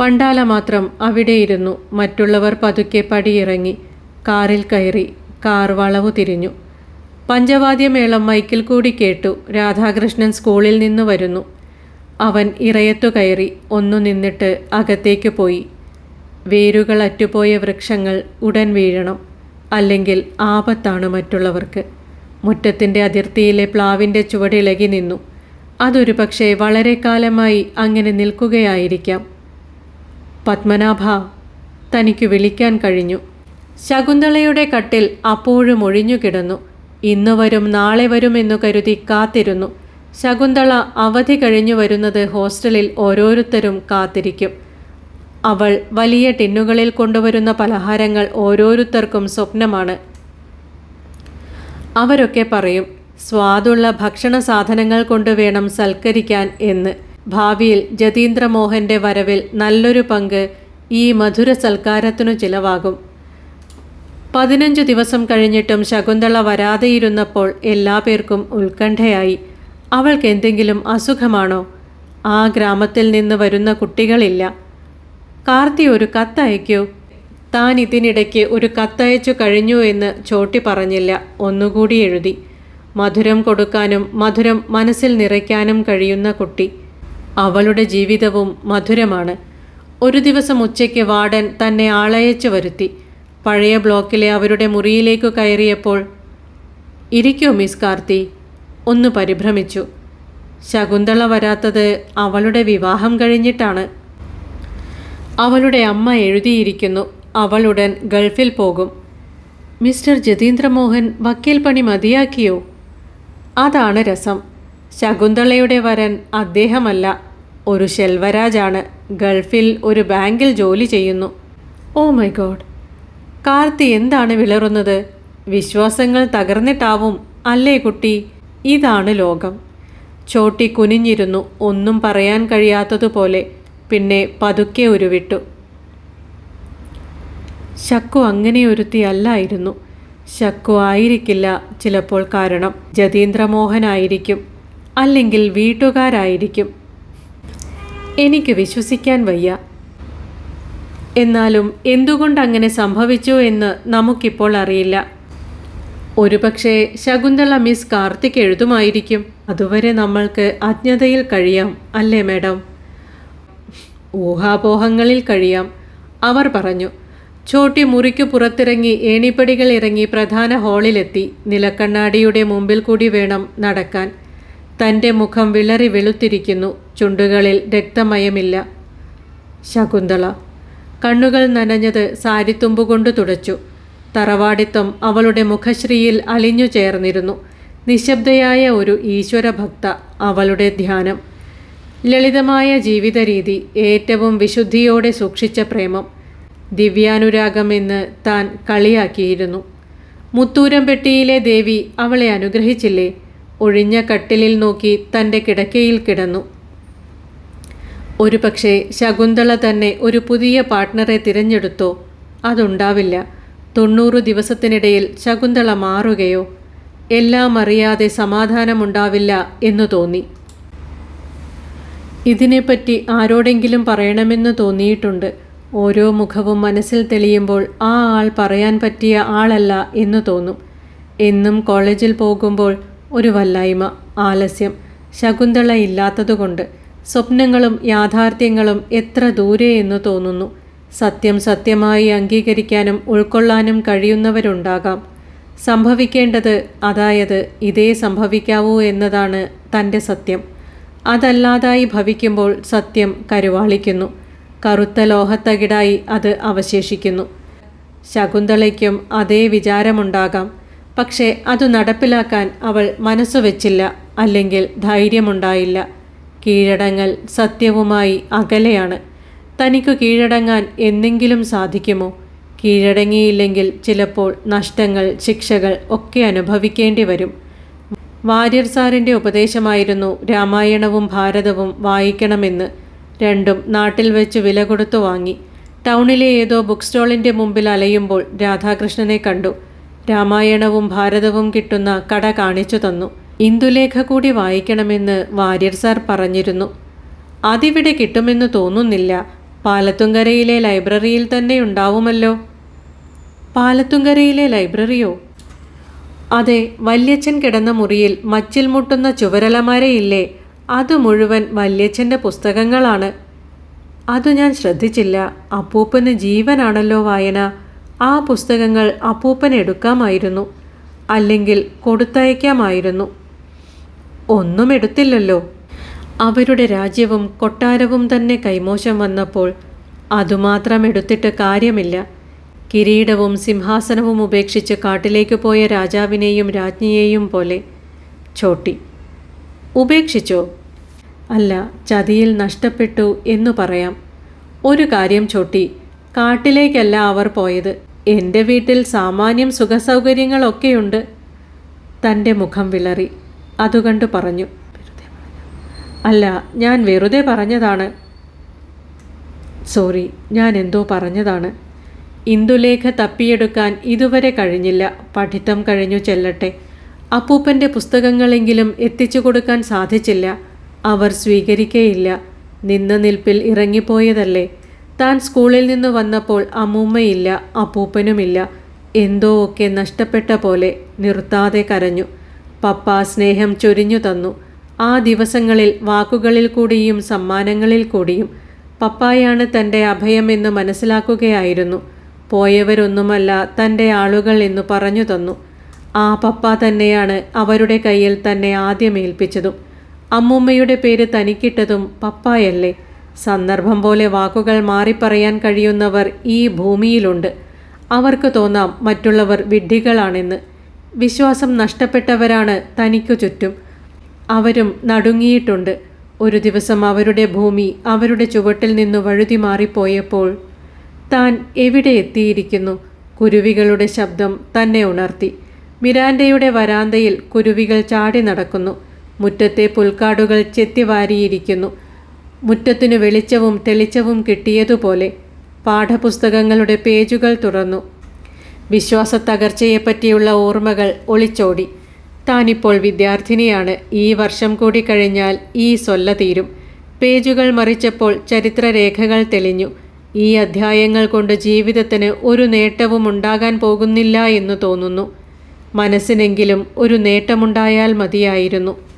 പണ്ടാല മാത്രം അവിടെയിരുന്നു. മറ്റുള്ളവർ പതുക്കെ പടിയിറങ്ങി കാറിൽ കയറി കാർ വളവു തിരിഞ്ഞു. പഞ്ചവാദ്യമേളം മൈക്കിൽ കൂടി കേട്ടു. രാധാകൃഷ്ണൻ സ്കൂളിൽ നിന്ന് വരുന്നു. അവൻ ഇറയത്തു കയറി ഒന്നു നിന്നിട്ട് അകത്തേക്ക് പോയി. വേരുകൾ അറ്റുപോയ വൃക്ഷങ്ങൾ ഉടൻ വീഴണം. അല്ലെങ്കിൽ ആപത്താണ് മറ്റുള്ളവർക്ക്. മുറ്റത്തിന്റെ അതിർത്തിയിലെ പ്ലാവിന്റെ ചുവടിളകി നിന്നു. അതൊരു പക്ഷേ വളരെ കാലമായി അങ്ങനെ നിൽക്കുകയായിരിക്കാം. പത്മനാഭ തനിക്ക് വിളിക്കാൻ കഴിഞ്ഞു. ശകുന്തളയുടെ കട്ടിൽ അപ്പോഴും ഒഴിഞ്ഞു കിടന്നു. ഇന്ന് വരും നാളെ വരും എന്നു കരുതി കാത്തിരുന്നു. ശകുന്തള അവധി കഴിഞ്ഞു വരുന്നത് ഹോസ്റ്റലിൽ ഓരോരുത്തരും കാത്തിരിക്കും. അവൾ വലിയ ടിന്നുകളിൽ കൊണ്ടുവരുന്ന പലഹാരങ്ങൾ ഓരോരുത്തർക്കും സ്വപ്നമാണ്. അവരൊക്കെ പറയും സ്വാദുള്ള ഭക്ഷണ സാധനങ്ങൾ കൊണ്ടുവേണം സൽക്കരിക്കാൻ എന്ന്. ഭാവിയിൽ ജതീന്ദ്രമോഹന്റെ വരവിൽ നല്ലൊരു പങ്ക് ഈ മധുര സൽക്കാരത്തിനു ചിലവാകും. പതിനഞ്ച് ദിവസം കഴിഞ്ഞിട്ടും ശകുന്തള വരാതെയിരുന്നപ്പോൾ എല്ലാ പേർക്കും ഉത്കണ്ഠയായി. അവൾക്ക് എന്തെങ്കിലും അസുഖമാണോ? ആ ഗ്രാമത്തിൽ നിന്ന് വരുന്ന കുട്ടികളില്ല. കാർത്തി ഒരു കത്തയക്കൂ? താൻ ഇതിനിടയ്ക്ക് ഒരു കത്തയച്ചു കഴിഞ്ഞു എന്ന് ചോട്ടി പറഞ്ഞില്ല. ഒന്നുകൂടി എഴുതി. മധുരം കൊടുക്കാനും മധുരം മനസ്സിൽ നിറയ്ക്കാനും കഴിയുന്ന കുട്ടി. അവളുടെ ജീവിതവും മധുരമാണ്. ഒരു ദിവസം ഉച്ചയ്ക്ക് വാർഡൻ തന്നെ ആളയച്ചു വരുത്തി. പഴയ ബ്ലോക്കിലെ അവരുടെ മുറിയിലേക്ക് കയറിയപ്പോൾ ഇരിക്കോ മിസ് കാർത്തി. ഒന്ന് പരിഭ്രമിച്ചു. ശകുന്തള വരാത്തത് അവളുടെ വിവാഹം കഴിഞ്ഞിട്ടാണ്. അവളുടെ അമ്മ എഴുതിയിരിക്കുന്നു അവളുടൻ ഗൾഫിൽ പോകും. മിസ്റ്റർ ജതീന്ദ്രമോഹൻ വക്കീൽ പണി മതിയാക്കിയോ? അതാണ് രസം. ശകുന്തളയുടെ വരൻ അദ്ദേഹമല്ല. ഒരു ശെൽവരാജാണ് ഗൾഫിൽ ഒരു ബാങ്കിൽ ജോലി ചെയ്യുന്നു. Oh my God. കാർത്തി എന്താണ് വിളറുന്നത്? വിശ്വാസങ്ങൾ തകർന്നിട്ടാവും അല്ലേ കുട്ടി? ഇതാണ് ലോകം. ചോട്ടി കുനിഞ്ഞിരുന്നു. ഒന്നും പറയാൻ കഴിയാത്തതുപോലെ പിന്നെ പതുക്കെ ഉരുവിട്ടു. ശക്കു അങ്ങനെയൊരുത്തിയല്ലായിരുന്നു. ശക്കു ആയിരിക്കില്ല ചിലപ്പോൾ കാരണം. ജതീന്ദ്രമോഹനായിരിക്കും. അല്ലെങ്കിൽ വീട്ടുകാരായിരിക്കും. എനിക്ക് വിശ്വസിക്കാൻ വയ്യ. എന്നാലും എന്തുകൊണ്ട് അങ്ങനെ സംഭവിച്ചു എന്ന് നമുക്കിപ്പോൾ അറിയില്ല. ഒരുപക്ഷെ ശകുന്തള മിസ് കാർത്തിക് എഴുതുമായിരിക്കും അതുവരെ നമ്മൾക്ക് അജ്ഞതയിൽ കഴിയാം അല്ലേ മാഡം? ഊഹാപോഹങ്ങളിൽ കഴിയാം അവർ പറഞ്ഞു. ചോട്ടി മുറിക്കു പുറത്തിറങ്ങി ഏണിപ്പടികൾ ഇറങ്ങി പ്രധാന ഹാളിലെത്തി. നിലക്കണ്ണാടിയുടെ മുമ്പിൽ കൂടി വേണം നടക്കാൻ. തന്റെ മുഖം വിളറി വെളുത്തിരിക്കുന്നു. ചുണ്ടുകളിൽ രക്തമയമില്ല. ശകുന്തള. കണ്ണുകൾ നനഞ്ഞത് സാരിത്തുമ്പുകൊണ്ട് തുടച്ചു. തറവാടിത്തം അവളുടെ മുഖശ്രീയിൽ അലിഞ്ഞു ചേർന്നിരുന്നു. നിശബ്ദയായ ഒരു ഈശ്വരഭക്ത അവളുടെ ധ്യാനം. ലളിതമായ ജീവിതരീതി ഏറ്റവും വിശുദ്ധിയോടെ സൂക്ഷിച്ച പ്രേമം. ദിവ്യാനുരാഗമെന്ന് താൻ കളിയാക്കിയിരുന്നു. മുത്തൂരംപെട്ടിയിലെ ദേവി അവളെ അനുഗ്രഹിച്ചില്ലേ? ഒഴിഞ്ഞ കട്ടിലിൽ നോക്കി തന്റെ കിടക്കയിൽ കിടന്നു. ഒരു പക്ഷേ ശകുന്തള തന്നെ ഒരു പുതിയ പാർട്ട്ണറെ തിരഞ്ഞെടുത്തോ? അതുണ്ടാവില്ല. തൊണ്ണൂറ് ദിവസത്തിനിടയിൽ ശകുന്തള മാറുകയോ? എല്ലാം അറിയാതെ സമാധാനമുണ്ടാവില്ല എന്നു തോന്നി. ഇതിനെപ്പറ്റി ആരോടെങ്കിലും പറയണമെന്ന് തോന്നിയിട്ടുണ്ട്. ഓരോ മുഖവും മനസ്സിൽ തെളിയുമ്പോൾ ആ ആൾ പറയാൻ പറ്റിയ ആളല്ല എന്ന് തോന്നും. എന്നും കോളേജിൽ പോകുമ്പോൾ ഒരു വല്ലായ്മ ആലസ്യം ശകുന്തള ഇല്ലാത്തതുകൊണ്ട് സ്വപ്നങ്ങളും യാഥാർത്ഥ്യങ്ങളും എത്ര ദൂരെ എന്ന് തോന്നുന്നു. സത്യം സത്യമായി അംഗീകരിക്കാനും ഉൾക്കൊള്ളാനും കഴിയുന്നവരുണ്ടാകാം. സംഭവിക്കേണ്ടത് അതായത് ഇതേ സംഭവിക്കാവൂ എന്നതാണ് തന്റെ സത്യം. അതല്ലാതായി ഭവിക്കുമ്പോൾ സത്യം കരുവാളിക്കുന്നു. കറുത്ത ലോഹത്തകിടായി അത് അവശേഷിക്കുന്നു. ശകുന്തളയ്ക്കും അതേ വിചാരമുണ്ടാകാം. പക്ഷേ അത് നടപ്പിലാക്കാൻ അവൾ മനസ്സുവെച്ചില്ല അല്ലെങ്കിൽ ധൈര്യമുണ്ടായില്ല. കീഴടങ്ങൽ സത്യവുമായി അകലെയാണ്. തനിക്ക് കീഴടങ്ങാൻ എന്തെങ്കിലും സാധിക്കുമോ? കീഴടങ്ങിയില്ലെങ്കിൽ ചിലപ്പോൾ നഷ്ടങ്ങൾ ശിക്ഷകൾ ഒക്കെ അനുഭവിക്കേണ്ടി വരും. വാര്യർ സാറിന്റെ ഉപദേശമായിരുന്നു രാമായണവും ഭാരതവും വായിക്കണമെന്ന്. രണ്ടും നാട്ടിൽ വെച്ച് വില കൊടുത്തു വാങ്ങി. ടൗണിലെ ഏതോ ബുക്ക് സ്റ്റോളിന്റെ മുമ്പിൽ അലയുമ്പോൾ രാധാകൃഷ്ണനെ കണ്ടു. രാമായണവും ഭാരതവും കിട്ടുന്ന കട കാണിച്ചു തന്നു. ഇന്ദുലേഖ കൂടി വായിക്കണമെന്ന് വാര്യർ സാർ പറഞ്ഞിരുന്നു. അതിവിടെ കിട്ടുമെന്ന് തോന്നുന്നില്ല. പാലത്തുങ്കരയിലെ ലൈബ്രറിയിൽ തന്നെ ഉണ്ടാവുമല്ലോ? പാലത്തുങ്കരയിലെ ലൈബ്രറിയോ? അതെ വല്യച്ഛൻ കിടന്ന മുറിയിൽ മച്ചിൽ മുട്ടുന്ന ചുവരലമരയില്ലേ? അത് മുഴുവൻ വല്യച്ഛന്റെ പുസ്തകങ്ങളാണ്. അത് ഞാൻ ശ്രദ്ധിച്ചില്ല. അപ്പൂപ്പന് ജീവനാണല്ലോ വായന. ആ പുസ്തകങ്ങൾ അപ്പൂപ്പൻ എടുക്കാമായിരുന്നു. അല്ലെങ്കിൽ കൊടുത്തയക്കാമായിരുന്നു. ഒന്നും എടുത്തില്ലല്ലോ. അവരുടെ രാജ്യവും കൊട്ടാരവും തന്നെ കൈമോശം വന്നപ്പോൾ അതുമാത്രം എടുത്തിട്ട് കാര്യമില്ല. കിരീടവും സിംഹാസനവും ഉപേക്ഷിച്ച് കാട്ടിലേക്ക് പോയ രാജാവിനെയും രാജ്ഞിയെയും പോലെ ചോട്ടി. ഉപേക്ഷിച്ചോ? അല്ല ചതിയിൽ നഷ്ടപ്പെട്ടു എന്നു പറയാം. ഒരു കാര്യം ചോട്ടി കാട്ടിലേക്കല്ല അവർ പോയത്. എന്റെ വീട്ടിൽ സാമാന്യം സുഖസൗകര്യങ്ങളൊക്കെയുണ്ട്. തന്റെ മുഖം വിളറി. അതുകണ്ട് പറഞ്ഞു. അല്ല ഞാൻ വെറുതെ പറഞ്ഞതാണ്. സോറി ഞാൻ എന്തോ പറഞ്ഞതാണ്. ഇന്ദുലേഖ തപ്പിയെടുക്കാൻ ഇതുവരെ കഴിഞ്ഞില്ല. പഠിത്തം കഴിഞ്ഞു ചെല്ലട്ടെ. അപ്പൂപ്പന്റെ പുസ്തകങ്ങളെങ്കിലും എത്തിച്ചു കൊടുക്കാൻ സാധിച്ചില്ല. അവർ സ്വീകരിക്കേയില്ല. നിന്ന നിൽപ്പിൽ ഇറങ്ങിപ്പോയതല്ലേ. താൻ സ്കൂളിൽ നിന്ന് വന്നപ്പോൾ അമ്മൂമ്മയില്ല അപ്പൂപ്പനുമില്ല. എന്തോ ഒക്കെ നഷ്ടപ്പെട്ട പോലെ നിർത്താതെ കരഞ്ഞു. പപ്പ സ്നേഹം ചൊരിഞ്ഞു തന്നു. ആ ദിവസങ്ങളിൽ വാക്കുകളിൽ കൂടിയും സമ്മാനങ്ങളിൽ കൂടിയും പപ്പായാണ് തന്റെ അഭയമെന്ന് മനസ്സിലാക്കുകയായിരുന്നു. പോയവരൊന്നുമല്ല തന്റെ ആളുകൾ എന്ന് പറഞ്ഞു തന്നു. ആ പപ്പ തന്നെയാണ് അവരുടെ കയ്യിൽ തന്നെ ആദ്യം ഏൽപ്പിച്ചതും. അമ്മൂമ്മയുടെ പേര് തനിക്കിട്ടതും പപ്പായല്ലേ? സന്ദർഭം പോലെ വാക്കുകൾ മാറിപ്പറയാൻ കഴിയുന്നവർ ഈ ഭൂമിയിലുണ്ട്. അവർക്ക് തോന്നാം മറ്റുള്ളവർ വിഡ്ഢികളാണെന്ന്. വിശ്വാസം നഷ്ടപ്പെട്ടവരാണ് തനിക്കു ചുറ്റും. അവരും നടുങ്ങിയിട്ടുണ്ട്. ഒരു ദിവസം അവരുടെ ഭൂമി അവരുടെ ചുവട്ടിൽ നിന്ന് വഴുതി മാറിപ്പോയപ്പോൾ താൻ എവിടെ എത്തിയിരിക്കുന്നു? കുരുവികളുടെ ശബ്ദം തന്നെ ഉണർത്തി. മിരാൻഡയുടെ വരാന്തയിൽ കുരുവികൾ ചാടി നടക്കുന്നു. മുറ്റത്തെ പുൽക്കാടുകൾ ചെത്തിവാരിയിരിക്കുന്നു. മുറ്റത്തിനു വെളിച്ചവും തെളിച്ചവും കിട്ടിയതുപോലെ പാഠപുസ്തകങ്ങളുടെ പേജുകൾ തുറന്നു. വിശ്വാസത്തകർച്ചയെപ്പറ്റിയുള്ള ഓർമ്മകൾ ഒളിച്ചോടി. താനിപ്പോൾ വിദ്യാർത്ഥിനിയാണ്. ഈ വർഷം കൂടി കഴിഞ്ഞാൽ ഈ സൊല്ല തീരും. പേജുകൾ മറിച്ചപ്പോൾ ചരിത്രരേഖകൾ തെളിഞ്ഞു. ഈ അധ്യായങ്ങൾ കൊണ്ട് ജീവിതത്തിന് ഒരു നേട്ടവും ഉണ്ടാകാൻ പോകുന്നില്ല എന്ന് തോന്നുന്നു. മനസ്സിനെങ്കിലും ഒരു നേട്ടമുണ്ടായാൽ മതിയായിരുന്നു.